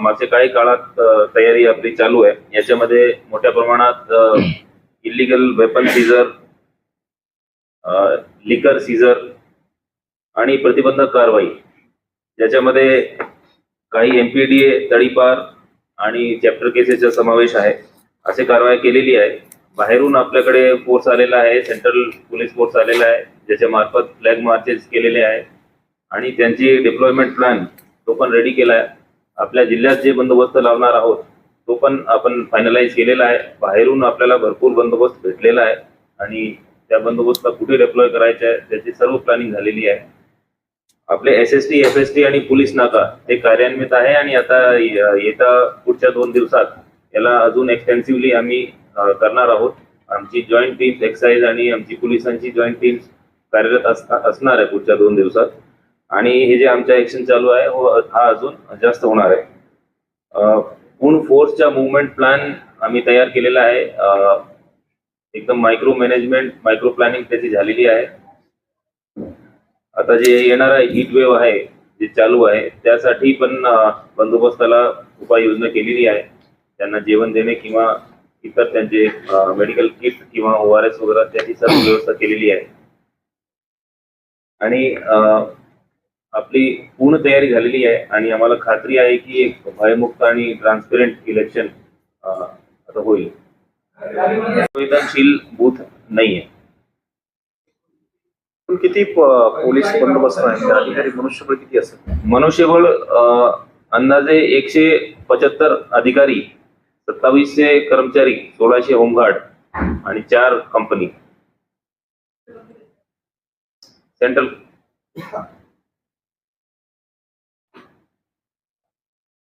मागच्या काही काळात तयारी आपली चालू आहे. याच्यामध्ये मोठ्या प्रमाणात illegal weapon seizure liquor seizure आणि प्रतिबंधक कारवाई. ज्याच्यामध्ये काही एमपीडीए तडीपार आणि चॅप्टर केसेसचा समावेश आहे. असे कारवाई केलेली आहे. बाहेरून आपल्याकडे फोर्स आलेला आहे. सेंट्रल पोलीस फोर्स आलेला आहे. ज्याच्या मार्फत फ्लॅग मार्चेस केलेले आहे. आणि त्यांची डिप्लॉयमेंट प्लॅन तो पण रेडी केला आहे. आपल्या जिल्ह्यात जे बंदोबस्त लावणार आहोत तो पण आपण फायनलाइज केलेला आहे. बाहेरून आपल्याला भरपूर बंदोबस्त भेटलेला आहे आणि त्या बंदोबस्तला कुठे डिप्लॉय करायचे आहे त्याची सर्व प्लॅनिंग झालेली आहे. आपले S S T F S T आणि पोलीस नाका हे कार्यान्वित आहे आणि आता येत्या पुढच्या दोन दिवसात याला अजून एक्सटेन्सिव्हली आम्ही करणार आहोत. आमची जॉईंट टीम्स एक्साईज आणि आमची पोलिसांची जॉईंट टीम्स कार्यरत असणार आहे पुढच्या दोन दिवसात. आणि हे जे आमच्या ऍक्शन चालू आहे हो, हा अजून जास्त होणार आहे. पूर्ण फोर्सचा मुवमेंट प्लॅन आम्ही तयार केलेला आहे. एकदम मायक्रो मॅनेजमेंट मायक्रो प्लॅनिंग त्याची झालेली आहे. आता जे येणारा हीट वेव्ह आहे जे चालू आहे त्यासाठी पण बंदोबस्ताला उपाययोजना केलेली आहे. त्यांना जेवण देणे किंवा इतर त्यांचे मेडिकल किट किंवा ओ आर एस वगैरे त्याची सर्व व्यवस्था केलेली आहे. आणि आपली पूर्ण तयारी झालेली आहे आणि आम्हाला खात्री आहे की एक भयमुक्त आणि ट्रान्सपेरंट इलेक्शन आता होईल. संवेदनशील बूथ नाहीये. पण किती पोलीस बंदोबस्त आहे? अधिकारी मनुष्यबळ किती असेल? मनुष्यबळ अंदाजे एकशे पचहत्तर अधिकारी सत्तावीसशे कर्मचारी सोळाशे होमगार्ड आणि चार कंपनी सेंट्रल